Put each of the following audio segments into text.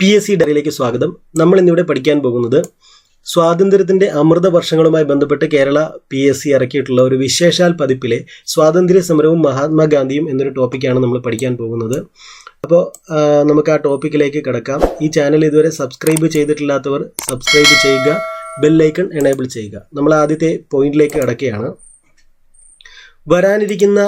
P S C ഡയറിയിലേക്ക് സ്വാഗതം. നമ്മൾ ഇന്നിവിടെ പഠിക്കാൻ പോകുന്നത് സ്വാതന്ത്ര്യത്തിന്റെ അമൃത വർഷങ്ങളുമായി ബന്ധപ്പെട്ട് കേരള പി എസ് സി ഇറക്കിയിട്ടുള്ള ഒരു വിശേഷാൽ പതിപ്പിലെ സ്വാതന്ത്ര്യ സമരവും മഹാത്മാഗാന്ധിയും എന്നൊരു ടോപ്പിക്കാണ് നമ്മൾ പഠിക്കാൻ പോകുന്നത്. അപ്പോൾ നമുക്ക് ആ ടോപ്പിക്കിലേക്ക് കിടക്കാം. ഈ ചാനൽ ഇതുവരെ സബ്സ്ക്രൈബ് ചെയ്തിട്ടില്ലാത്തവർ സബ്സ്ക്രൈബ് ചെയ്യുക ബെല്ലൈക്കൺ എനേബിൾ ചെയ്യുക. നമ്മൾ ആദ്യത്തെ പോയിന്റിലേക്ക് കിടക്കുകയാണ്. വരാനിരിക്കുന്ന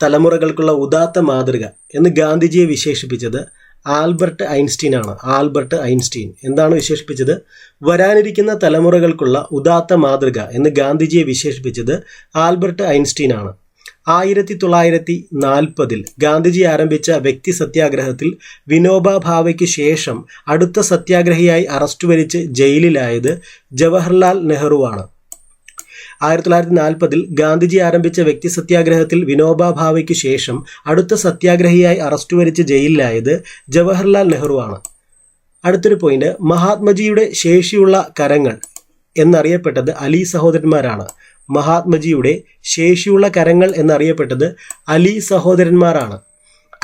തലമുറകൾക്കുള്ള ഉദാത്ത മാതൃക എന്ന് ഗാന്ധിജിയെ വിശേഷിപ്പിച്ചത് ആൽബർട്ട് ഐൻസ്റ്റീൻ ആണ് ആൽബർട്ട് ഐൻസ്റ്റീൻ. എന്താണ് വിശേഷിപ്പിച്ചത്? വരാനിരിക്കുന്ന തലമുറകൾക്കുള്ള ഉദാത്ത മാതൃക എന്ന് ഗാന്ധിജിയെ വിശേഷിപ്പിച്ചത് ആൽബർട്ട് ഐൻസ്റ്റീൻ ആണ് ആയിരത്തി തൊള്ളായിരത്തി നാൽപ്പതിൽ ഗാന്ധിജി ആരംഭിച്ച വ്യക്തി സത്യാഗ്രഹത്തിൽ വിനോബ ഭാവയ്ക്ക് ശേഷം അടുത്ത സത്യാഗ്രഹിയായി അറസ്റ്റ് വരിച്ച് ജയിലിലായത് ജവഹർലാൽ നെഹ്റുവാണ്. ആയിരത്തി തൊള്ളായിരത്തി നാൽപ്പതിൽ ഗാന്ധിജി ആരംഭിച്ച വ്യക്തി സത്യാഗ്രഹത്തിൽ വിനോബ ഭാവയ്ക്ക് ശേഷം അടുത്ത സത്യാഗ്രഹിയായി അറസ്റ്റ് വരിച്ച് ജയിലിലായത് ജവഹർലാൽ നെഹ്റു ആണ്. അടുത്തൊരു പോയിന്റ് മഹാത്മജിയുടെ ശേഷിയുള്ള കരങ്ങൾ എന്നറിയപ്പെട്ടത് അലി സഹോദരന്മാരാണ്. മഹാത്മജിയുടെ ശേഷിയുള്ള കരങ്ങൾ എന്നറിയപ്പെട്ടത് Ali സഹോദരന്മാരാണ്.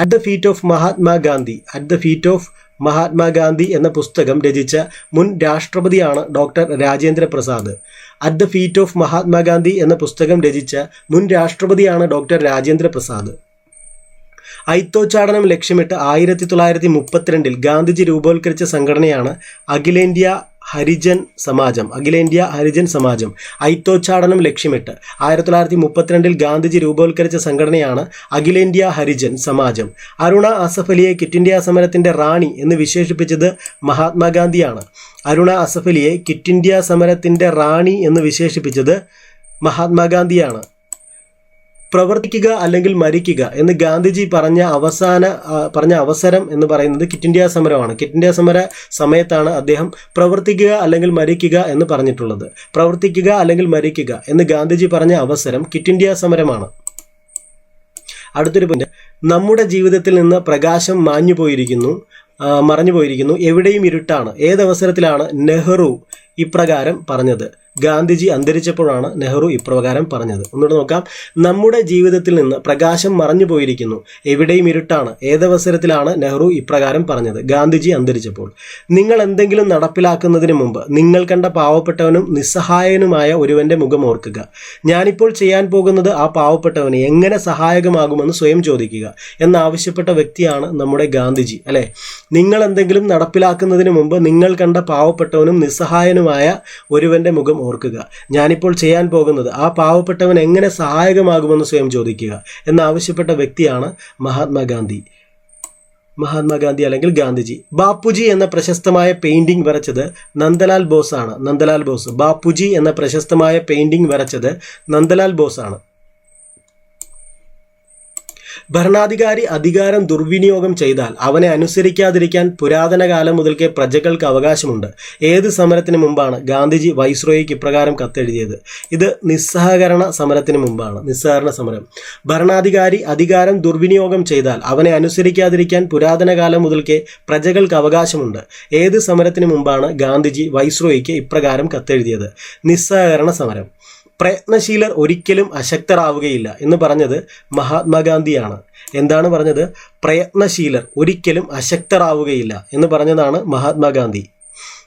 At the feet of Mahatma Gandhi at the feet of Mahatma Gandhi എന്ന പുസ്തകം രചിച്ച മുൻ രാഷ്ട്രപതിയാണ് doctor Rajendra Prasad at the feet of Mahatma Gandhi എന്ന പുസ്തകം രചിച്ച മുൻ രാഷ്ട്രപതിയാണ് ഡോക്ടർ രാജേന്ദ്ര പ്രസാദ്. ഐത്തോച്ചാടനം ലക്ഷ്യമിട്ട് ആയിരത്തി തൊള്ളായിരത്തി മുപ്പത്തിരണ്ടിൽ ഗാന്ധിജി രൂപവത്കരിച്ച സംഘടനയാണ് അഖിലേന്ത്യാ ഹരിജൻ സമാജം അഖിലേന്ത്യാ ഹരിജൻ സമാജം ഐത്തോച്ചാടനം ലക്ഷ്യമിട്ട് ആയിരത്തി തൊള്ളായിരത്തി മുപ്പത്തിരണ്ടിൽ ഗാന്ധിജി രൂപവത്കരിച്ച സംഘടനയാണ് അഖിലേന്ത്യാ ഹരിജൻ സമാജം. അരുണ അസഫലിയെ ക്വിറ്റ് ഇന്ത്യ സമരത്തിന്റെ റാണി എന്ന് വിശേഷിപ്പിച്ചത് മഹാത്മാഗാന്ധിയാണ്. അരുണ അസഫലിയെ ക്വിറ്റ് ഇന്ത്യ സമരത്തിന്റെ റാണി എന്ന് വിശേഷിപ്പിച്ചത് മഹാത്മാഗാന്ധിയാണ്. പ്രവർത്തിക്കുക അല്ലെങ്കിൽ മരിക്കുക എന്ന് ഗാന്ധിജി പറഞ്ഞ അവസാന പറഞ്ഞ അവസരം എന്ന് പറയുന്നത് കിറ്റ് ഇന്ത്യ സമരമാണ്. കിറ്റ് ഇന്ത്യ സമര സമയത്താണ് അദ്ദേഹം പ്രവർത്തിക്കുക അല്ലെങ്കിൽ മരിക്കുക എന്ന് പറഞ്ഞിട്ടുള്ളത്. പ്രവർത്തിക്കുക അല്ലെങ്കിൽ മരിക്കുക എന്ന് ഗാന്ധിജി പറഞ്ഞ അവസരം കിറ്റ് ഇന്ത്യ സമരമാണ്. അടുത്തൊരു പോയിന്റ് നമ്മുടെ ജീവിതത്തിൽ നിന്ന് പ്രകാശം മാഞ്ഞു പോയിരിക്കുന്നു മറഞ്ഞു പോയിരിക്കുന്നു. എവിടെയും ഇരുട്ടാണ്. ഏതവസരത്തിലാണ് നെഹ്റു ഇപ്രകാരം പറഞ്ഞത്? ഗാന്ധിജി അന്തരിച്ചപ്പോഴാണ് നെഹ്റു ഇപ്രകാരം പറഞ്ഞത്. ഒന്നുകൂടെ നോക്കാം. നമ്മുടെ ജീവിതത്തിൽ നിന്ന് പ്രകാശം മറഞ്ഞു പോയിരിക്കുന്നു. എവിടെയും ഇരുട്ടാണ്. ഏതവസരത്തിലാണ് നെഹ്റു ഇപ്രകാരം പറഞ്ഞത്? ഗാന്ധിജി അന്തരിച്ചപ്പോൾ. നിങ്ങൾ എന്തെങ്കിലും നടപ്പിലാക്കുന്നതിന് മുമ്പ് നിങ്ങൾ കണ്ട പാവപ്പെട്ടവനും നിസ്സഹായനുമായ ഒരുവന്റെ മുഖം ഓർക്കുക. ഞാനിപ്പോൾ ചെയ്യാൻ പോകുന്നത് ആ പാവപ്പെട്ടവന് എങ്ങനെ സഹായകമാകുമെന്ന് സ്വയം ചോദിക്കുക എന്നാവശ്യപ്പെട്ട വ്യക്തിയാണ് നമ്മുടെ ഗാന്ധിജി അല്ലെ? നിങ്ങൾ എന്തെങ്കിലും നടപ്പിലാക്കുന്നതിന് മുമ്പ് നിങ്ങൾ കണ്ട പാവപ്പെട്ടവനും നിസ്സഹായനുമായ ഒരുവന്റെ മുഖം ഓർക്കുക. ഞാനിപ്പോൾ ചെയ്യാൻ പോകുന്നത് ആ പാവപ്പെട്ടവൻ എങ്ങനെ സഹായകമാകുമെന്ന് സ്വയം ചോദിക്കുക എന്നാവശ്യപ്പെട്ട വ്യക്തിയാണ് മഹാത്മാഗാന്ധി. മഹാത്മാഗാന്ധി അല്ലെങ്കിൽ ഗാന്ധിജി. ബാപ്പുജി എന്ന പ്രശസ്തമായ പെയിന്റിംഗ് വരച്ചത് നന്ദലാൽ ബോസ് ആണ് നന്ദലാൽ ബോസ്. ബാപ്പുജി എന്ന പ്രശസ്തമായ പെയിന്റിംഗ് വരച്ചത് നന്ദലാൽ ബോസ് ആണ് ഭരണാധികാരി അധികാരം ദുർവിനിയോഗം ചെയ്താൽ അവനെ അനുസരിക്കാതിരിക്കാൻ പുരാതന കാലം മുതൽക്കേ പ്രജകൾക്ക് അവകാശമുണ്ട്. ഏത് സമരത്തിന് മുമ്പാണ് ഗാന്ധിജി വൈസ്രോയിക്ക് ഇപ്രകാരം കത്തെഴുതിയത്? ഇത് നിസ്സഹകരണ സമരത്തിന് മുമ്പാണ്. നിസ്സഹകരണ സമരം. ഭരണാധികാരി അധികാരം ദുർവിനിയോഗം ചെയ്താൽ അവനെ അനുസരിക്കാതിരിക്കാൻ പുരാതന കാലം മുതൽക്കേ പ്രജകൾക്ക് അവകാശമുണ്ട്. ഏത് സമരത്തിന് മുമ്പാണ് ഗാന്ധിജി വൈസ്രോയിക്ക് ഇപ്രകാരം കത്തെഴുതിയത്? നിസ്സഹകരണ സമരം. പ്രയത്നശീലർ ഒരിക്കലും അശക്തരാവുകയില്ല എന്ന് പറഞ്ഞത് മഹാത്മാഗാന്ധിയാണ്. എന്താണ് പറഞ്ഞത്? പ്രയത്നശീലർ ഒരിക്കലും അശക്തരാവുകയില്ല എന്ന് പറഞ്ഞതാണ് മഹാത്മാഗാന്ധി.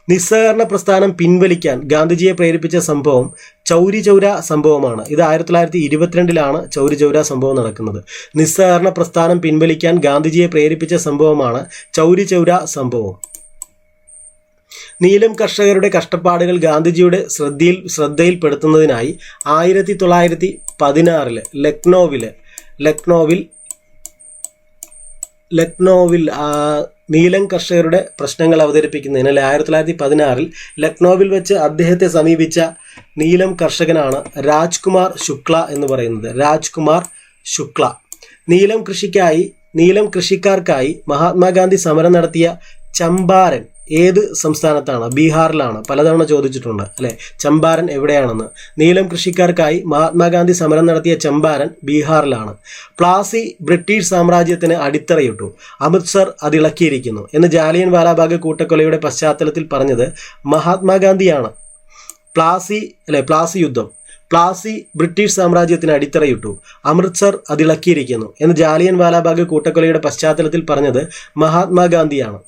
നിസ്സഹകരണ പ്രസ്ഥാനം പിൻവലിക്കാൻ ഗാന്ധിജിയെ പ്രേരിപ്പിച്ച സംഭവം ചൗരി ചൗര സംഭവമാണ്. ഇത് ആയിരത്തി തൊള്ളായിരത്തി ഇരുപത്തിരണ്ടിലാണ് ചൗരി ചൗര സംഭവം നടക്കുന്നത്. നിസ്സഹകരണ പ്രസ്ഥാനം പിൻവലിക്കാൻ ഗാന്ധിജിയെ പ്രേരിപ്പിച്ച സംഭവമാണ് ചൗരി ചൗര സംഭവം. നീലം കർഷകരുടെ കഷ്ടപ്പാടുകൾ ഗാന്ധിജിയുടെ ശ്രദ്ധയിൽ ശ്രദ്ധയിൽപ്പെടുത്തുന്നതിനായി ആയിരത്തി തൊള്ളായിരത്തി പതിനാറിൽ ലക്നോവിൽ ലക്നോവിൽ ലക്നോവിൽ നീലം കർഷകരുടെ പ്രശ്നങ്ങൾ അവതരിപ്പിക്കുന്നതിന് അല്ലെ ആയിരത്തി തൊള്ളായിരത്തി പതിനാറിൽ ലക്നോവിൽ വെച്ച് അദ്ദേഹത്തെ സമീപിച്ച നീലം കർഷകനാണ് രാജ്കുമാർ ശുക്ല എന്ന് പറയുന്നത്. രാജ്കുമാർ ശുക്ല. നീലം കൃഷിക്കായി നീലം കൃഷിക്കാർക്കായി മഹാത്മാഗാന്ധി സമരം നടത്തിയ ചമ്പാരൻ. ഏത് സംസ്ഥാനത്താണ്? ബീഹാറിലാണ്. പലതവണ ചോദിച്ചിട്ടുണ്ട് അല്ലെ? ചമ്പാരൻ എവിടെയാണെന്ന്. നീലം കൃഷിക്കാർക്കായി മഹാത്മാഗാന്ധി സമരം നടത്തിയ ചമ്പാരൻ ബീഹാറിലാണ്. പ്ലാസി ബ്രിട്ടീഷ് സാമ്രാജ്യത്തിന് അടിത്തറയിട്ടു. അമൃത്സർ അതിളക്കിയിരിക്കുന്നു എന്ന് ജാലിയൻ വാലാബാഗ് കൂട്ടക്കൊലയുടെ പശ്ചാത്തലത്തിൽ പറഞ്ഞത് മഹാത്മാഗാന്ധിയാണ്. പ്ലാസി അല്ലെ പ്ലാസി യുദ്ധം. പ്ലാസി ബ്രിട്ടീഷ് സാമ്രാജ്യത്തിന് അടിത്തറയിട്ടു. അമൃത്സർ അതിളക്കിയിരിക്കുന്നു എന്ന് ജാലിയൻ വാലാബാഗ് കൂട്ടക്കൊലയുടെ പശ്ചാത്തലത്തിൽ പറഞ്ഞത് മഹാത്മാഗാന്ധിയാണ്.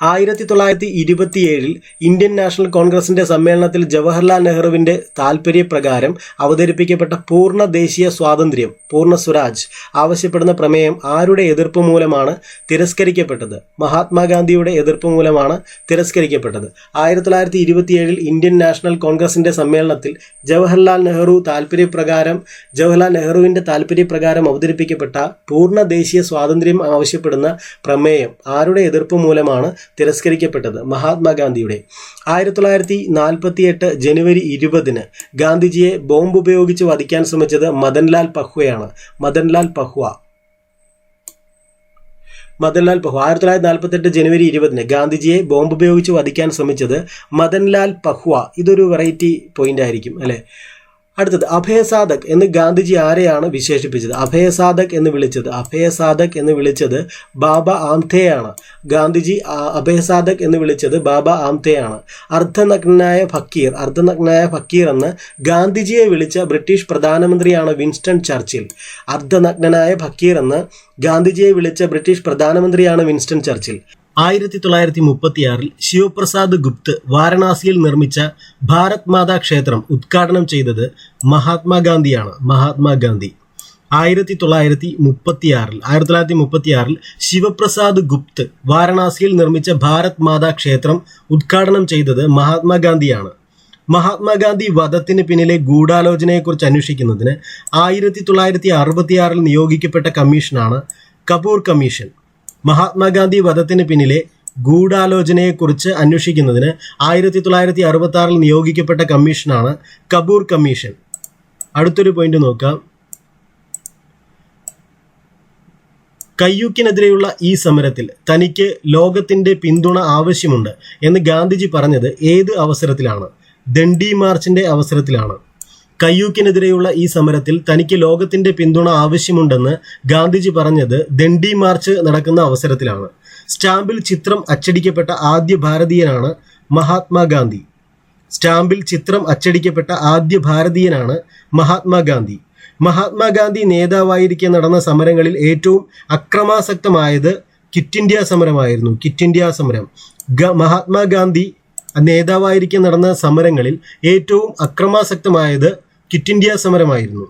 ആയിരത്തി തൊള്ളായിരത്തി ഇരുപത്തിയേഴിൽ ഇന്ത്യൻ നാഷണൽ കോൺഗ്രസിന്റെ സമ്മേളനത്തിൽ ജവഹർലാൽ നെഹ്റുവിന്റെ താൽപര്യപ്രകാരം അവതരിപ്പിക്കപ്പെട്ട പൂർണ ദേശീയ സ്വാതന്ത്ര്യം പൂർണ സ്വരാജ് ആവശ്യപ്പെടുന്ന പ്രമേയം ആരുടെ എതിർപ്പ് മൂലമാണ് തിരസ്കരിക്കപ്പെട്ടത്? മഹാത്മാഗാന്ധിയുടെ എതിർപ്പ് മൂലമാണ് തിരസ്കരിക്കപ്പെട്ടത്. ആയിരത്തി തൊള്ളായിരത്തി ഇരുപത്തിയേഴിൽ ഇന്ത്യൻ നാഷണൽ കോൺഗ്രസിന്റെ സമ്മേളനത്തിൽ ജവഹർലാൽ നെഹ്റു താൽപര്യപ്രകാരം ജവഹർലാൽ നെഹ്റുവിന്റെ താൽപര്യപ്രകാരം അവതരിപ്പിക്കപ്പെട്ട പൂർണ ദേശീയ സ്വാതന്ത്ര്യം ആവശ്യപ്പെടുന്ന പ്രമേയം ആരുടെ എതിർപ്പ് മൂലമാണ് തിരസ്കരിക്കപ്പെട്ടത് മഹാത്മാഗാന്ധിയുടെ. ആയിരത്തി തൊള്ളായിരത്തി നാൽപ്പത്തി എട്ട് ജനുവരി ഇരുപതിന് ഗാന്ധിജിയെ ബോംബ് ഉപയോഗിച്ച് വധിക്കാൻ ശ്രമിച്ചത് മദൻലാൽ പഹ്വയാണ്. മദൻലാൽ പഹ്വ. മദൻലാൽ പഹ്വ. ആയിരത്തി തൊള്ളായിരത്തി നാൽപ്പത്തെട്ട് ജനുവരി ഇരുപതിന് ഗാന്ധിജിയെ ബോംബ് ഉപയോഗിച്ച് വധിക്കാൻ ശ്രമിച്ചത് മദൻലാൽ പഹ്വ. ഇതൊരു വെറൈറ്റി പോയിന്റ് ആയിരിക്കും അല്ലേ? അടുത്തത് അഭയസാധക് എന്ന് ഗാന്ധിജി ആരെയാണ് വിശേഷിപ്പിച്ചത്? അഭയസാധക് എന്ന് വിളിച്ചത് അഭയസാധക് എന്ന് വിളിച്ചത് ബാബ ആംതെയാണ് ഗാന്ധിജി അഭയസാധക് എന്ന് വിളിച്ചത് ബാബ ആംതെയാണ് അർദ്ധനഗ്നായ ഫക്കീർ അർദ്ധനഗ്നായ ഫക്കീർ എന്ന് ഗാന്ധിജിയെ വിളിച്ച ബ്രിട്ടീഷ് പ്രധാനമന്ത്രിയാണ് വിൻസ്റ്റൺ ചർച്ചിൽ. അർദ്ധനഗ്നായ ഫക്കീർ എന്ന് ഗാന്ധിജിയെ വിളിച്ച ബ്രിട്ടീഷ് പ്രധാനമന്ത്രിയാണ് വിൻസ്റ്റൺ ചർച്ചിൽ. ആയിരത്തി തൊള്ളായിരത്തി മുപ്പത്തിയാറിൽ ശിവപ്രസാദ് ഗുപ്ത് വാരണാസിയിൽ നിർമ്മിച്ച ഭാരത് മാതാ ക്ഷേത്രം ഉദ്ഘാടനം ചെയ്തത് മഹാത്മാഗാന്ധിയാണ് മഹാത്മാഗാന്ധി. ആയിരത്തി തൊള്ളായിരത്തി മുപ്പത്തിയാറിൽ ആയിരത്തി തൊള്ളായിരത്തി മുപ്പത്തിയാറിൽ ശിവപ്രസാദ് ഗുപ്ത് വാരണാസിയിൽ നിർമ്മിച്ച ഭാരത് മാതാ ക്ഷേത്രം ഉദ്ഘാടനം ചെയ്തത് മഹാത്മാഗാന്ധിയാണ്. മഹാത്മാഗാന്ധി വധത്തിന് പിന്നിലെ ഗൂഢാലോചനയെക്കുറിച്ച് അന്വേഷിക്കുന്നതിന് ആയിരത്തി തൊള്ളായിരത്തി അറുപത്തിയാറിൽ നിയോഗിക്കപ്പെട്ട കമ്മീഷനാണ് കപൂർ കമ്മീഷൻ. മഹാത്മാഗാന്ധി വധത്തിന് പിന്നിലെ ഗൂഢാലോചനയെക്കുറിച്ച് അന്വേഷിക്കുന്നതിന് ആയിരത്തി തൊള്ളായിരത്തി അറുപത്തി ആറിൽ നിയോഗിക്കപ്പെട്ട കമ്മീഷനാണ് കപൂർ കമ്മീഷൻ. അടുത്തൊരു പോയിന്റ് നോക്കാം. കയ്യൂക്കിനെതിരെയുള്ള ഈ സമരത്തിൽ തനിക്ക് ലോകത്തിന്റെ പിന്തുണ ആവശ്യമുണ്ട് എന്ന് ഗാന്ധിജി പറഞ്ഞത് ഏത് അവസരത്തിലാണ്? ദണ്ഡി മാർച്ചിന്റെ അവസരത്തിലാണ്. കയ്യൂക്കിനെതിരെയുള്ള ഈ സമരത്തിൽ തനിക്ക് ലോകത്തിന്റെ പിന്തുണ ആവശ്യമുണ്ടെന്ന് ഗാന്ധിജി പറഞ്ഞത് ദണ്ഡി മാർച്ച് നടക്കുന്ന അവസരത്തിലാണ്. സ്റ്റാമ്പിൽ ചിത്രം അച്ചടിക്കപ്പെട്ട ആദ്യ ഭാരതീയനാണ് മഹാത്മാഗാന്ധി. സ്റ്റാമ്പിൽ ചിത്രം അച്ചടിക്കപ്പെട്ട ആദ്യ ഭാരതീയനാണ് മഹാത്മാഗാന്ധി. മഹാത്മാഗാന്ധി നേതാവായിരിക്കെ നടന്ന സമരങ്ങളിൽ ഏറ്റവും അക്രമാസക്തമായത് കിറ്റ് ഇന്ത്യ സമരമായിരുന്നു. കിറ്റ് ഇന്ത്യ സമരം. മഹാത്മാഗാന്ധി നേതാവായിരിക്കെ നടന്ന സമരങ്ങളിൽ ഏറ്റവും അക്രമാസക്തമായത് കിറ്റ് ഇന്ത്യ സമരമായിരുന്നു.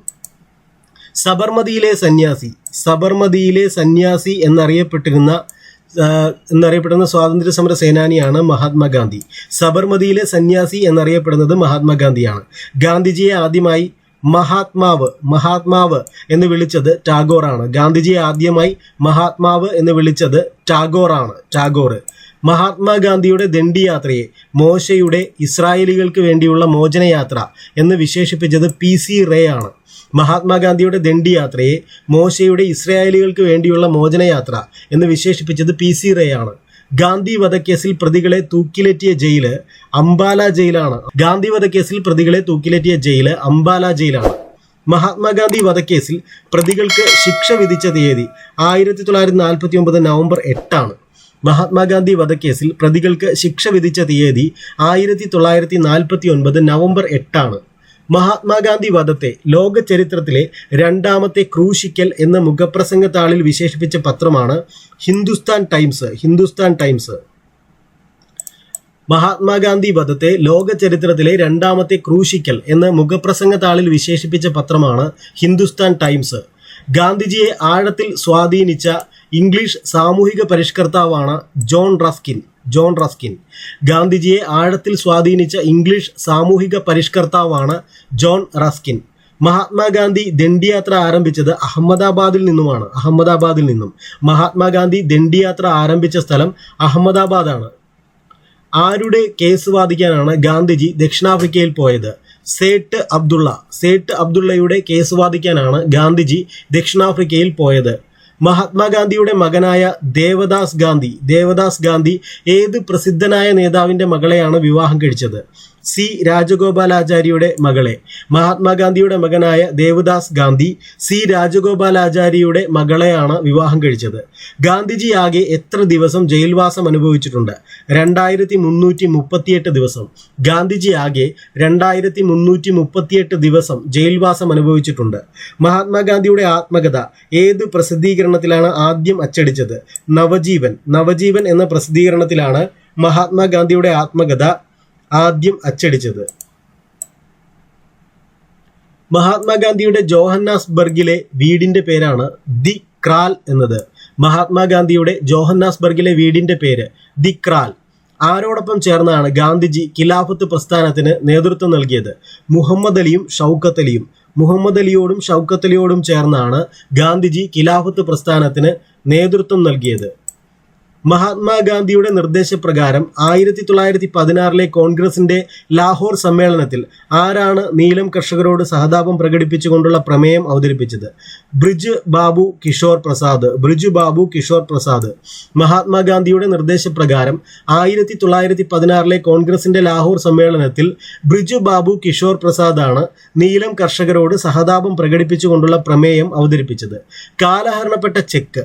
സബർമതിയിലെ സന്യാസി സബർമതിയിലെ സന്യാസി എന്നറിയപ്പെട്ടിരുന്ന എന്നറിയപ്പെടുന്ന സ്വാതന്ത്ര്യ സമര സേനാനിയാണ് മഹാത്മാഗാന്ധി സബർമതിയിലെ സന്യാസി എന്നറിയപ്പെടുന്നത് മഹാത്മാഗാന്ധിയാണ് ഗാന്ധിജിയെ ആദ്യമായി മഹാത്മാവ് മഹാത്മാവ് എന്ന് വിളിച്ചത് ടാഗോറാണ്. ഗാന്ധിജിയെ ആദ്യമായി മഹാത്മാവ് എന്ന് വിളിച്ചത് ടാഗോറാണ് ടാഗോർ മഹാത്മാഗാന്ധിയുടെ ദണ്ഡിയാത്രയെ മോശയുടെ ഇസ്രായേലികൾക്ക് വേണ്ടിയുള്ള മോചനയാത്ര എന്ന് വിശേഷിപ്പിച്ചത് പി സി റേ ആണ് മഹാത്മാഗാന്ധിയുടെ ദണ്ഡിയാത്രയെ മോശയുടെ ഇസ്രായേലികൾക്ക് വേണ്ടിയുള്ള മോചനയാത്ര എന്ന് വിശേഷിപ്പിച്ചത് പി സി റേ ആണ് ഗാന്ധി വധക്കേസിൽ പ്രതികളെ തൂക്കിലേറ്റിയ ജയിൽ അംബാല ജയിലാണ്. ഗാന്ധി വധക്കേസിൽ പ്രതികളെ തൂക്കിലേറ്റിയ ജയിൽ അംബാല ജയിലാണ്. മഹാത്മാഗാന്ധി വധക്കേസിൽ പ്രതികൾക്ക് ശിക്ഷ വിധിച്ച തീയതി ആയിരത്തി തൊള്ളായിരത്തി നാൽപ്പത്തി ഒമ്പത് നവംബർ എട്ടാണ്. മഹാത്മാഗാന്ധി വധക്കേസിൽ പ്രതികൾക്ക് ശിക്ഷ വിധിച്ച തീയതി ആയിരത്തി തൊള്ളായിരത്തി നാൽപ്പത്തി ഒൻപത് നവംബർ എട്ടാണ്. മഹാത്മാഗാന്ധി വധത്തെ ലോക ചരിത്രത്തിലെ രണ്ടാമത്തെ ക്രൂശിക്കൽ എന്ന മുഖപ്രസംഗ താളിൽ വിശേഷിപ്പിച്ച പത്രമാണ് ഹിന്ദുസ്ഥാൻ ടൈംസ് ഹിന്ദുസ്ഥാൻ ടൈംസ്. മഹാത്മാഗാന്ധി വധത്തെ ലോക ചരിത്രത്തിലെ രണ്ടാമത്തെ ക്രൂശിക്കൽ എന്ന മുഖപ്രസംഗ താളിൽ വിശേഷിപ്പിച്ച പത്രമാണ് ഹിന്ദുസ്ഥാൻ ടൈംസ്. ഗാന്ധിജിയെ ആഴത്തിൽ സ്വാധീനിച്ച ഇംഗ്ലീഷ് സാമൂഹിക പരിഷ്കർത്താവാണ് ജോൺ റസ്കിൻ. John Ruskin. ഗാന്ധിജിയെ ആഴത്തിൽ സ്വാധീനിച്ച ഇംഗ്ലീഷ് സാമൂഹിക പരിഷ്കർത്താവാണ് ജോൺ റസ്കിൻ. മഹാത്മാഗാന്ധി ദണ്ഡിയാത്ര ആരംഭിച്ചത് അഹമ്മദാബാദിൽ നിന്നുമാണ്. അഹമ്മദാബാദിൽ നിന്നും. മഹാത്മാഗാന്ധി ദണ്ഡിയാത്ര ആരംഭിച്ച സ്ഥലം അഹമ്മദാബാദാണ്. ആരുടെ കേസ് വാദിക്കാനാണ് ഗാന്ധിജി ദക്ഷിണാഫ്രിക്കയിൽ പോയത്? സേട്ട് അബ്ദുള്ള സേട്ട് അബ്ദുള്ളയുടെ കേസ് വാദിക്കാനാണ് ഗാന്ധിജി ദക്ഷിണാഫ്രിക്കയിൽ പോയത്. മഹാത്മാഗാന്ധിയുടെ മകനായ ദേവദാസ് ഗാന്ധി. ദേവദാസ് ഗാന്ധി ഏത് പ്രസിദ്ധനായ നേതാവിന്റെ മകളെയാണ് വിവാഹം കഴിച്ചത്? സി. രാജഗോപാലാചാര്യയുടെ മകളെ. മഹാത്മാഗാന്ധിയുടെ മകനായ ദേവദാസ് ഗാന്ധി സി. രാജഗോപാലാചാര്യയുടെ മകളെയാണ് വിവാഹം കഴിച്ചത്. ഗാന്ധിജി ആകെ എത്ര ദിവസം ജയിൽവാസം അനുഭവിച്ചിട്ടുണ്ട്? രണ്ടായിരത്തി മുന്നൂറ്റി മുപ്പത്തിയെട്ട് ദിവസം. ഗാന്ധിജി ആകെ രണ്ടായിരത്തി മുന്നൂറ്റി മുപ്പത്തിയെട്ട് ദിവസം ജയിൽവാസം അനുഭവിച്ചിട്ടുണ്ട്. മഹാത്മാഗാന്ധിയുടെ ആത്മകഥ ഏത് പ്രസിദ്ധീകരണത്തിലാണ് ആദ്യം അച്ചടിച്ചത്. നവജീവൻ. നവജീവൻ എന്ന പ്രസിദ്ധീകരണത്തിലാണ് മഹാത്മാഗാന്ധിയുടെ ആത്മകഥ ആദ്യം അച്ചടിച്ചത്. മഹാത്മാഗാന്ധിയുടെ ജോഹന്നാസ്ബർഗിലെ വീടിന്റെ പേരാണ് ദി ക്രാൽ എന്നത്. മഹാത്മാഗാന്ധിയുടെ ജോഹന്നാസ്ബർഗിലെ വീടിന്റെ പേര് ദി ക്രാൽ. ആരോടൊപ്പം ചേർന്നാണ് ഗാന്ധിജി ഖിലാഫത്ത് പ്രസ്ഥാനത്തിന് നേതൃത്വം നൽകിയത്. മുഹമ്മദ് അലിയും ഷൗക്കത്ത് അലിയും മുഹമ്മദ് അലിയോടും ഷൗക്കത്ത് അലിയോടും ചേർന്നാണ് ഗാന്ധിജി ഖിലാഫത്ത് പ്രസ്ഥാനത്തിന് നേതൃത്വം നൽകിയത്. മഹാത്മാഗാന്ധിയുടെ നിർദ്ദേശപ്രകാരം ആയിരത്തി തൊള്ളായിരത്തി പതിനാറിലെ കോൺഗ്രസിന്റെ ലാഹോർ സമ്മേളനത്തിൽ ആരാണ് നീലം കർഷകരോട് സഹതാപം പ്രകടിപ്പിച്ചുകൊണ്ടുള്ള പ്രമേയം അവതരിപ്പിച്ചത്? ബ്രിജ് ബാബു കിഷോർ പ്രസാദ്. ബ്രിജ് ബാബു കിഷോർ പ്രസാദ്. മഹാത്മാഗാന്ധിയുടെ നിർദ്ദേശപ്രകാരം ആയിരത്തി തൊള്ളായിരത്തി പതിനാറിലെ കോൺഗ്രസിന്റെ ലാഹോർ സമ്മേളനത്തിൽ ബ്രിജു ബാബു കിഷോർ പ്രസാദാണ് നീലം കർഷകരോട് സഹതാപം പ്രകടിപ്പിച്ചുകൊണ്ടുള്ള പ്രമേയം അവതരിപ്പിച്ചത്. കാലഹരണപ്പെട്ട ചെക്ക്.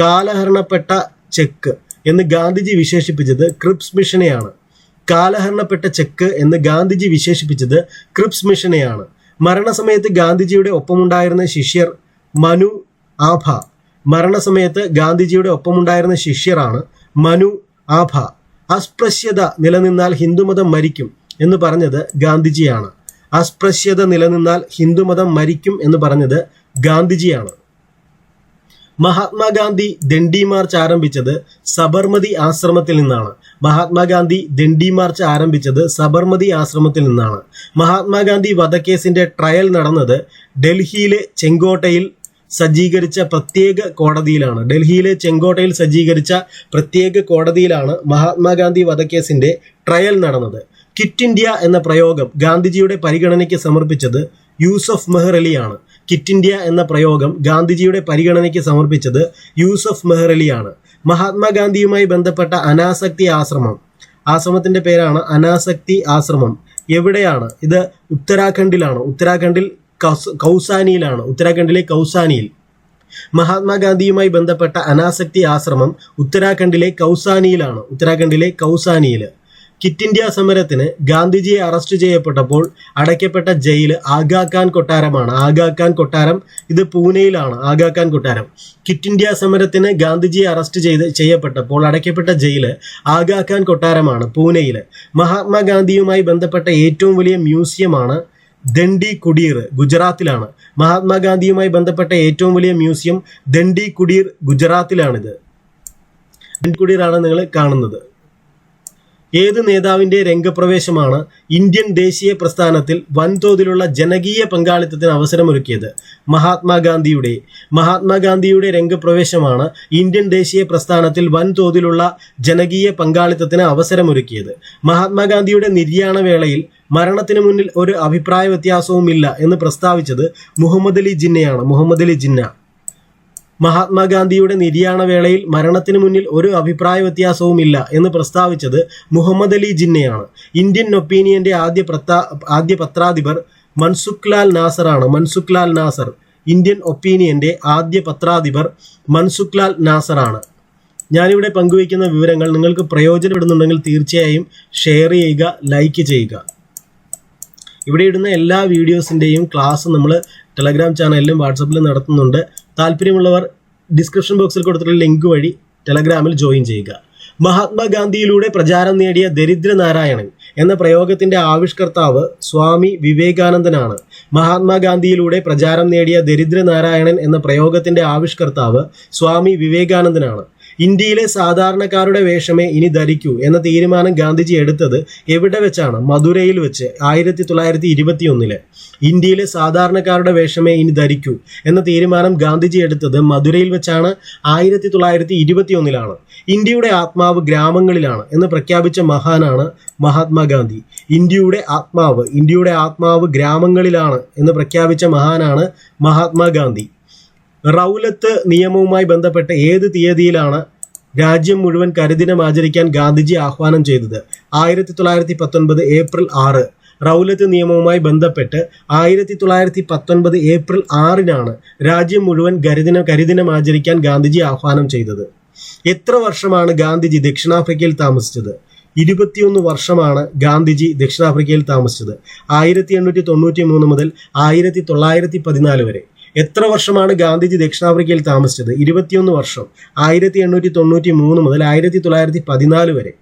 കാലഹരണപ്പെട്ട ചെക്ക് എന്ന് ഗാന്ധിജി വിശേഷിപ്പിച്ചത് ക്രിപ്സ് മിഷനെയാണ്. കാലഹരണപ്പെട്ട ചെക്ക് എന്ന് ഗാന്ധിജി വിശേഷിപ്പിച്ചത് ക്രിപ്സ് മിഷനെയാണ്. മരണസമയത്ത് ഗാന്ധിജിയുടെ ഒപ്പമുണ്ടായിരുന്ന ശിഷ്യർ മനു ആഭ. മരണസമയത്ത് ഗാന്ധിജിയുടെ ഒപ്പമുണ്ടായിരുന്ന ശിഷ്യരാണ് മനു ആഭ. അസ്പൃശ്യത നിലനിന്നാൽ ഹിന്ദുമതം മരിക്കും എന്ന് പറഞ്ഞത് ഗാന്ധിജിയാണ്. അസ്പൃശ്യത നിലനിന്നാൽ ഹിന്ദുമതം മരിക്കും എന്ന് പറഞ്ഞത് ഗാന്ധിജിയാണ്. മഹാത്മാഗാന്ധി ദണ്ഡി മാർച്ച് ആരംഭിച്ചത് സബർമതി ആശ്രമത്തിൽ നിന്നാണ്. മഹാത്മാഗാന്ധി ദണ്ഡി മാർച്ച് ആരംഭിച്ചത് സബർമതി ആശ്രമത്തിൽ നിന്നാണ്. മഹാത്മാഗാന്ധി വധക്കേസിന്റെ ട്രയൽ നടന്നത് ഡൽഹിയിലെ ചെങ്കോട്ടയിൽ സജ്ജീകരിച്ച പ്രത്യേക കോടതിയിലാണ്. ഡൽഹിയിലെ ചെങ്കോട്ടയിൽ സജ്ജീകരിച്ച പ്രത്യേക കോടതിയിലാണ് മഹാത്മാഗാന്ധി വധക്കേസിന്റെ ട്രയൽ നടന്നത്. കിറ്റ് ഇന്ത്യ എന്ന പ്രയോഗം ഗാന്ധിജിയുടെ പരിഗണനയ്ക്ക് സമർപ്പിച്ചത് യൂസഫ് മെഹർ അലിയാണ് ക്വിറ്റ് ഇന്ത്യ എന്ന പ്രയോഗം ഗാന്ധിജിയുടെ പരിഗണനയ്ക്ക് സമർപ്പിച്ചത് യൂസഫ് മെഹ്റലിയാണ്. മഹാത്മാഗാന്ധിയുമായി ബന്ധപ്പെട്ട അനാസക്തി ആശ്രമം. ആശ്രമത്തിന്റെ പേരാണ് അനാസക്തി ആശ്രമം. എവിടെയാണ്? ഇത് ഉത്തരാഖണ്ഡിലാണ്. ഉത്തരാഖണ്ഡിൽ കൗസാനിയിലാണ്. ഉത്തരാഖണ്ഡിലെ കൗസാനിയിൽ. മഹാത്മാഗാന്ധിയുമായി ബന്ധപ്പെട്ട അനാസക്തി ആശ്രമം ഉത്തരാഖണ്ഡിലെ കൗസാനിയിലാണ്. ഉത്തരാഖണ്ഡിലെ കൗസാനിയിൽ. ക്വിറ്റ് ഇന്ത്യ സമരത്തിന് ഗാന്ധിജിയെ അറസ്റ്റ് ചെയ്യപ്പെട്ടപ്പോൾ അടയ്ക്കപ്പെട്ട ജയിൽ ആഗാഖാൻ കൊട്ടാരമാണ്. ആഗാഖാൻ കൊട്ടാരം ഇത് പൂനെയിലാണ്. ആഗാഖാൻ കൊട്ടാരം. കിറ്റ് ഇന്ത്യ സമരത്തിന് ഗാന്ധിജിയെ അറസ്റ്റ് ചെയ്ത് ചെയ്യപ്പെട്ടപ്പോൾ അടയ്ക്കപ്പെട്ട ജയിൽ ആഗാഖാൻ കൊട്ടാരമാണ് പൂനെയിൽ മഹാത്മാഗാന്ധിയുമായി ബന്ധപ്പെട്ട ഏറ്റവും വലിയ മ്യൂസിയമാണ് ദണ്ഡി കുടീർ ഗുജറാത്തിലാണ്. മഹാത്മാഗാന്ധിയുമായി ബന്ധപ്പെട്ട ഏറ്റവും വലിയ മ്യൂസിയം ദണ്ഡി കുടീർ ഗുജറാത്തിലാണിത്. ദണ്ഡി കുടീറാണ് നിങ്ങൾ കാണുന്നത്. ഏത് നേതാവിന്റെ രംഗപ്രവേശമാണ് ഇന്ത്യൻ ദേശീയ പ്രസ്ഥാനത്തിൽ വൻതോതിലുള്ള ജനകീയ പങ്കാളിത്തത്തിന് അവസരമൊരുക്കിയത്? മഹാത്മാഗാന്ധിയുടെ. മഹാത്മാഗാന്ധിയുടെ രംഗപ്രവേശമാണ് ഇന്ത്യൻ ദേശീയ പ്രസ്ഥാനത്തിൽ വൻതോതിലുള്ള ജനകീയ പങ്കാളിത്തത്തിന് അവസരമൊരുക്കിയത്. മഹാത്മാഗാന്ധിയുടെ നിര്യാണ വേളയിൽ മരണത്തിന് മുന്നിൽ ഒരു അഭിപ്രായ വ്യത്യാസവുമില്ല എന്ന് പ്രസ്താവിച്ചത് മുഹമ്മദ് അലി ജിന്നയാണ്. മുഹമ്മദ് അലി ജിന്ന. മഹാത്മാഗാന്ധിയുടെ നിര്യാണ വേളയിൽ മരണത്തിന് മുന്നിൽ ഒരു അഭിപ്രായ വ്യത്യാസവുമില്ല എന്ന് പ്രസ്താവിച്ചത് മുഹമ്മദ് അലി ജിന്നയാണ്. ഇന്ത്യൻ ഒപ്പീനിയന്റെ ആദ്യ പ്രത്താ ആദ്യ പത്രാധിപർ മൻസുഖ് ലാൽ നാസറാണ്. മൻസുഖ് ലാൽ നാസർ ഇന്ത്യൻ ഒപ്പീനിയന്റെ ആദ്യ പത്രാധിപർ മൻസുഖ് ലാൽ നാസറാണ്. ഞാനിവിടെ പങ്കുവയ്ക്കുന്ന വിവരങ്ങൾ നിങ്ങൾക്ക് പ്രയോജനപ്പെടുന്നുണ്ടെങ്കിൽ തീർച്ചയായും ഷെയർ ചെയ്യുക ലൈക്ക് ചെയ്യുക. ഇവിടെ ഇടുന്ന എല്ലാ വീഡിയോസിന്റെയും ക്ലാസ് നമ്മൾ ടെലഗ്രാം ചാനലിലും വാട്സപ്പിലും നടത്തുന്നുണ്ട്. താല്പര്യമുള്ളവർ ഡിസ്ക്രിപ്ഷൻ ബോക്സിൽ കൊടുത്തിട്ടുള്ള ലിങ്ക് വഴി ടെലഗ്രാമിൽ ജോയിൻ ചെയ്യുക. മഹാത്മാഗാന്ധിയിലൂടെ പ്രചാരം നേടിയ ദരിദ്ര നാരായണൻ എന്ന പ്രയോഗത്തിന്റെ ആവിഷ്കർത്താവ് സ്വാമി വിവേകാനന്ദനാണ്. മഹാത്മാഗാന്ധിയിലൂടെ പ്രചാരം നേടിയ ദരിദ്ര നാരായണൻ എന്ന പ്രയോഗത്തിന്റെ ആവിഷ്കർത്താവ് സ്വാമി വിവേകാനന്ദനാണ്. ഇന്ത്യയിലെ സാധാരണക്കാരുടെ വേഷമേ ഇനി ധരിക്കൂ എന്ന തീരുമാനം ഗാന്ധിജി എടുത്തത് എവിടെ വെച്ചാണ്? മധുരയിൽ വെച്ച് ആയിരത്തി തൊള്ളായിരത്തി ഇരുപത്തി ഒന്നിൽ ഇന്ത്യയിലെ സാധാരണക്കാരുടെ വേഷമേ ഇനി ധരിക്കൂ എന്ന തീരുമാനം ഗാന്ധിജി എടുത്തത് മധുരയിൽ വെച്ചാണ് ആയിരത്തി തൊള്ളായിരത്തി ഇരുപത്തി ഒന്നിലാണ് ഇന്ത്യയുടെ ആത്മാവ് ഗ്രാമങ്ങളിലാണ് എന്ന് പ്രഖ്യാപിച്ച മഹാനാണ് മഹാത്മാഗാന്ധി. ഇന്ത്യയുടെ ആത്മാവ് ഇന്ത്യയുടെ ആത്മാവ് ഗ്രാമങ്ങളിലാണ് എന്ന് പ്രഖ്യാപിച്ച മഹാനാണ് മഹാത്മാഗാന്ധി. റൗലത്ത് നിയമവുമായി ബന്ധപ്പെട്ട് ഏത് തീയതിയിലാണ് രാജ്യം മുഴുവൻ കരിദിനം ആചരിക്കാൻ ഗാന്ധിജി ആഹ്വാനം ചെയ്തത്? ആയിരത്തി തൊള്ളായിരത്തി പത്തൊൻപത് ഏപ്രിൽ ആറ്. റൗലത്ത് നിയമവുമായി ബന്ധപ്പെട്ട് ആയിരത്തി തൊള്ളായിരത്തി പത്തൊൻപത് ഏപ്രിൽ ആറിനാണ് രാജ്യം മുഴുവൻ കരിദിനം കരിദിനം ആചരിക്കാൻ ഗാന്ധിജി ആഹ്വാനം ചെയ്തത്. എത്ര വർഷമാണ് ഗാന്ധിജി ദക്ഷിണാഫ്രിക്കയിൽ താമസിച്ചത്? ഇരുപത്തിയൊന്ന് വർഷമാണ് ഗാന്ധിജി ദക്ഷിണാഫ്രിക്കയിൽ താമസിച്ചത്. ആയിരത്തി എണ്ണൂറ്റി തൊണ്ണൂറ്റി മൂന്ന് മുതൽ ആയിരത്തി തൊള്ളായിരത്തി പതിനാല് വരെ. എത്ര വർഷമാണ് ഗാന്ധിജി ദക്ഷിണാഫ്രിക്കയിൽ താമസിച്ചത്? ഇരുപത്തിയൊന്ന് വർഷം. ആയിരത്തി എണ്ണൂറ്റി തൊണ്ണൂറ്റി മൂന്ന് മുതൽ ആയിരത്തി തൊള്ളായിരത്തി പതിനാല് വരെ.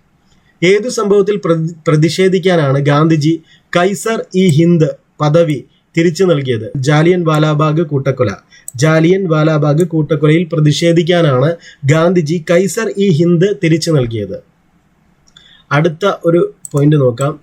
ഏതു സംഭവത്തിൽ പ്രതി- പ്രതിഷേധിക്കാനാണ് ഗാന്ധിജി കൈസർ ഇ ഹിന്ദ് പദവി തിരിച്ചു നൽകിയത്? ജാലിയൻ വാലാബാഗ് കൂട്ടക്കൊല. ജാലിയൻ വാലാബാഗ് കൂട്ടക്കൊലയിൽ പ്രതിഷേധിക്കാനാണ് ഗാന്ധിജി കൈസർ ഇ ഹിന്ദ് തിരിച്ചു നൽകിയത്. അടുത്ത ഒരു പോയിന്റ് നോക്കാം.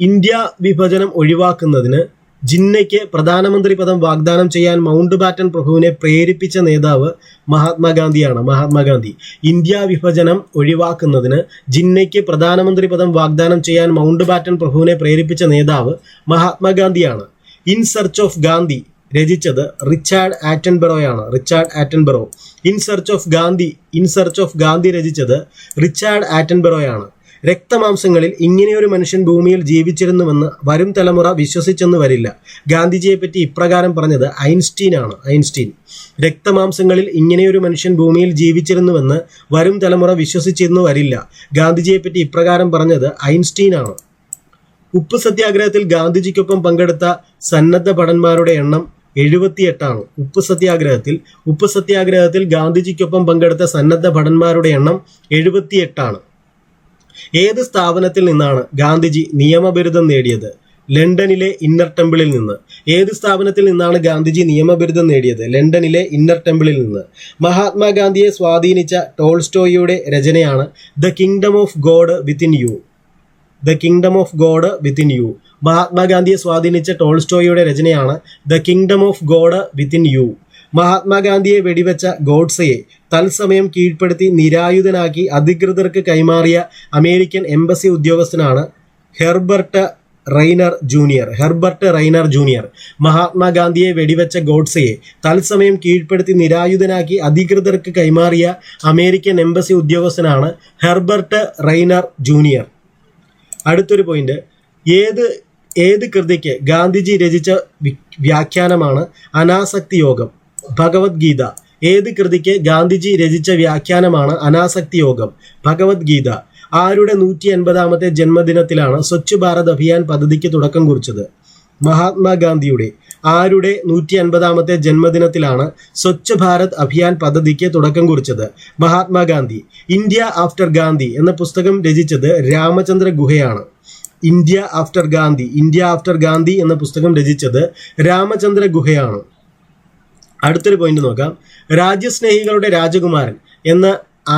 ഇന്ത്യ വിഭജനം ഒഴിവാക്കുന്നതിന് ജിന്നയ്ക്ക് പ്രധാനമന്ത്രി പദം വാഗ്ദാനം ചെയ്യാൻ മൗണ്ട് ബാറ്റൻ പ്രഭുവിനെ പ്രേരിപ്പിച്ച നേതാവ് മഹാത്മാഗാന്ധിയാണ്. മഹാത്മാഗാന്ധി ഇന്ത്യ വിഭജനം ഒഴിവാക്കുന്നതിന് ജിന്നയ്ക്ക് പ്രധാനമന്ത്രി പദം വാഗ്ദാനം ചെയ്യാൻ മൗണ്ട് ബാറ്റൻ പ്രഭുവിനെ പ്രേരിപ്പിച്ച നേതാവ് മഹാത്മാഗാന്ധിയാണ്. ഇൻ സെർച്ച് ഓഫ് ഗാന്ധി രചിച്ചത് Richard ആറ്റൻബറോയാണ്. Richard Attenborough. In search of Gandhi in search of Gandhi രചിച്ചത് റിച്ചാർഡ് ആറ്റൻബറോയാണ്. രക്തമാംസങ്ങളിൽ ഇങ്ങനെയൊരു മനുഷ്യൻ ഭൂമിയിൽ ജീവിച്ചിരുന്നുവെന്ന് വരും തലമുറ വിശ്വസിച്ചെന്ന് വരില്ല. ഗാന്ധിജിയെ പറ്റി ഇപ്രകാരം പറഞ്ഞത് ഐൻസ്റ്റീൻ ആണ് ഐൻസ്റ്റീൻ രക്തമാംസങ്ങളിൽ ഇങ്ങനെയൊരു മനുഷ്യൻ ഭൂമിയിൽ ജീവിച്ചിരുന്നുവെന്ന് വരും തലമുറ വിശ്വസിച്ചിരുന്നു വരില്ല. ഗാന്ധിജിയെ പറ്റി ഇപ്രകാരം പറഞ്ഞത് ഐൻസ്റ്റീൻ ആണ് ഉപ്പ് സത്യാഗ്രഹത്തിൽ ഗാന്ധിജിക്കൊപ്പം പങ്കെടുത്ത സന്നദ്ധ ഭടന്മാരുടെ എണ്ണം എഴുപത്തിയെട്ടാണ്. ഉപ്പ് സത്യാഗ്രഹത്തിൽ ഉപ്പ് സത്യാഗ്രഹത്തിൽ ഗാന്ധിജിക്കൊപ്പം പങ്കെടുത്ത സന്നദ്ധ ഭടന്മാരുടെ എണ്ണം എഴുപത്തിയെട്ടാണ്. ഏത് സ്ഥാപനത്തിൽ നിന്നാണ് ഗാന്ധിജി നിയമബിരുദം നേടിയത്? ലണ്ടനിലെ ഇന്നർ ടെമ്പിളിൽ നിന്ന്. ഏത് സ്ഥാപനത്തിൽ നിന്നാണ് ഗാന്ധിജി നിയമബിരുദം നേടിയത്? ലണ്ടനിലെ ഇന്നർ ടെമ്പിളിൽ നിന്ന്. മഹാത്മാഗാന്ധിയെ സ്വാധീനിച്ച ടോൾസ്റ്റോയിയുടെ രചനയാണ് the kingdom of God within you. The kingdom of God within you. മഹാത്മാഗാന്ധിയെ സ്വാധീനിച്ച ടോൾസ്റ്റോയിയുടെ രചനയാണ് the kingdom of God within you. മഹാത്മാഗാന്ധിയെ വെടിവെച്ച ഗോഡ്സയെ തത്സമയം കീഴ്പ്പെടുത്തി നിരായുധനാക്കി അധികൃതർക്ക് കൈമാറിയ അമേരിക്കൻ എംബസി ഉദ്യോഗസ്ഥനാണ് Herbert Reiner junior. Herbert Reiner junior. മഹാത്മാഗാന്ധിയെ വെടിവെച്ച ഗോഡ്സയെ തത്സമയം കീഴ്പ്പെടുത്തി നിരായുധനാക്കി അധികൃതർക്ക് കൈമാറിയ അമേരിക്കൻ എംബസി ഉദ്യോഗസ്ഥനാണ് ഹെർബർട്ട് റൈനർ ജൂനിയർ. അടുത്തൊരു പോയിന്റ് ഏത് ഏത് കൃതിക്ക് ഗാന്ധിജി രചിച്ച വ്യാഖ്യാനമാണ് അനാസക്തി യോഗം? ഭഗവത്ഗീത. ഏത് കൃതിക്ക് ഗാന്ധിജി രചിച്ച വ്യാഖ്യാനമാണ് അനാസക്തി യോഗം? ഭഗവത്ഗീത. ആരുടെ നൂറ്റി എൺപതാമത്തെ ജന്മദിനത്തിലാണ് സ്വച്ഛ് ഭാരത് അഭിയാൻ പദ്ധതിക്ക് തുടക്കം കുറിച്ചത്? മഹാത്മാഗാന്ധിയുടെ. ആരുടെ നൂറ്റി അൻപതാമത്തെ ജന്മദിനത്തിലാണ് സ്വച്ഛ് ഭാരത് അഭിയാൻ പദ്ധതിക്ക് തുടക്കം കുറിച്ചത്? മഹാത്മാഗാന്ധി. ഇന്ത്യ ആഫ്റ്റർ ഗാന്ധി എന്ന പുസ്തകം രചിച്ചത് രാമചന്ദ്ര ഗുഹയാണ്. India after Gandhi. India after Gandhi എന്ന പുസ്തകം രചിച്ചത് രാമചന്ദ്ര ഗുഹയാണ്. അടുത്തൊരു പോയിന്റ് നോക്കാം. രാജ്യസ്നേഹികളുടെ രാജകുമാരൻ എന്ന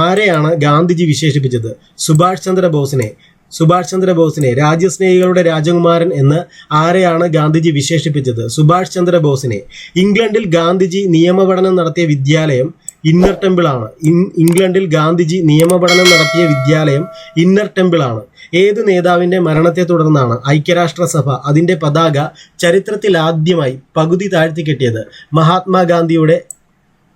ആരെയാണ് ഗാന്ധിജി വിശേഷിപ്പിച്ചത്? സുഭാഷ് ചന്ദ്ര ബോസിനെ സുഭാഷ് ചന്ദ്ര ബോസിനെ രാജ്യസ്നേഹികളുടെ രാജകുമാരൻ എന്ന് ആരെയാണ് ഗാന്ധിജി വിശേഷിപ്പിച്ചത്? സുഭാഷ് ചന്ദ്ര ബോസിനെ ഇംഗ്ലണ്ടിൽ ഗാന്ധിജി നിയമപഠനം നടത്തിയ വിദ്യാലയം ഇന്നർ ടെമ്പിൾ ആണ്. ഇംഗ്ലണ്ടിൽ ഗാന്ധിജി നിയമപഠനം നടത്തിയ വിദ്യാലയം ഇന്നർ ടെമ്പിൾ ആണ്. ഏത് നേതാവിന്റെ മരണത്തെ തുടർന്നാണ് ഐക്യരാഷ്ട്രസഭ അതിന്റെ പതാക ചരിത്രത്തിൽ ആദ്യമായി പകുതി താഴ്ത്തി കെട്ടിയത് മഹാത്മാഗാന്ധിയുടെ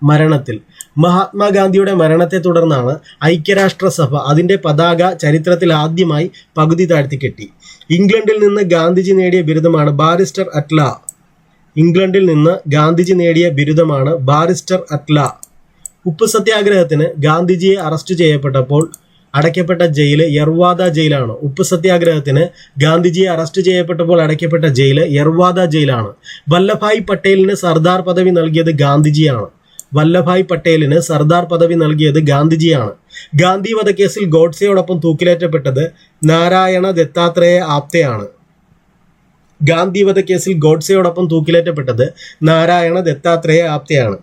മരണത്തിൽ. മഹാത്മാഗാന്ധിയുടെ മരണത്തെ തുടർന്നാണ് ഐക്യരാഷ്ട്രസഭ അതിന്റെ പതാക ചരിത്രത്തിൽ ആദ്യമായി പകുതി താഴ്ത്തിക്കെട്ടി ഇംഗ്ലണ്ടിൽ നിന്ന് ഗാന്ധിജി നേടിയ ബിരുദമാണ് ബാരിസ്റ്റർ അറ്റ്ല. ഇംഗ്ലണ്ടിൽ നിന്ന് ഗാന്ധിജി നേടിയ ബിരുദമാണ് ബാരിസ്റ്റർ അറ്റ്ല. ഉപ്പ് സത്യാഗ്രഹത്തിന് ഗാന്ധിജിയെ അറസ്റ്റ് ചെയ്യപ്പെട്ടപ്പോൾ അടയ്ക്കപ്പെട്ട ജയിൽ യർവാദ ജയിലാണ്. ഉപ്പ് സത്യാഗ്രഹത്തിന് ഗാന്ധിജിയെ അറസ്റ്റ് ചെയ്യപ്പെട്ടപ്പോൾ അടയ്ക്കപ്പെട്ട ജയിൽ യർവാദ ജയിലാണ്. വല്ലഭായ് പട്ടേലിന് സർദാർ പദവി നൽകിയത് ഗാന്ധിജിയാണ്. വല്ലഭായ് പട്ടേലിന് സർദാർ പദവി നൽകിയത് ഗാന്ധിജിയാണ്. ഗാന്ധി വധക്കേസിൽ ഗോഡ്സെയോടൊപ്പം തൂക്കിലേറ്റപ്പെട്ടത് നാരായണ ദത്താത്രേയ ആപ്തയാണ്. ഗാന്ധി വധക്കേസിൽ ഗോഡ്സെയോടൊപ്പം തൂക്കിലേറ്റപ്പെട്ടത് നാരായണ ദത്താത്രേയ ആപ്തയാണ്.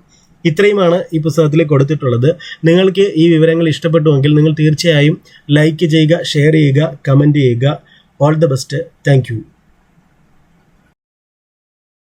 ഇത്രയുമാണ് ഈ പുസ്തകത്തിൽ കൊടുത്തിട്ടുള്ളത്. നിങ്ങൾക്ക് ഈ വിവരങ്ങൾ ഇഷ്ടപ്പെട്ടുവെങ്കിൽ നിങ്ങൾ തീർച്ചയായും ലൈക്ക് ചെയ്യുക ഷെയർ ചെയ്യുക കമന്റ് ചെയ്യുക. All the best thank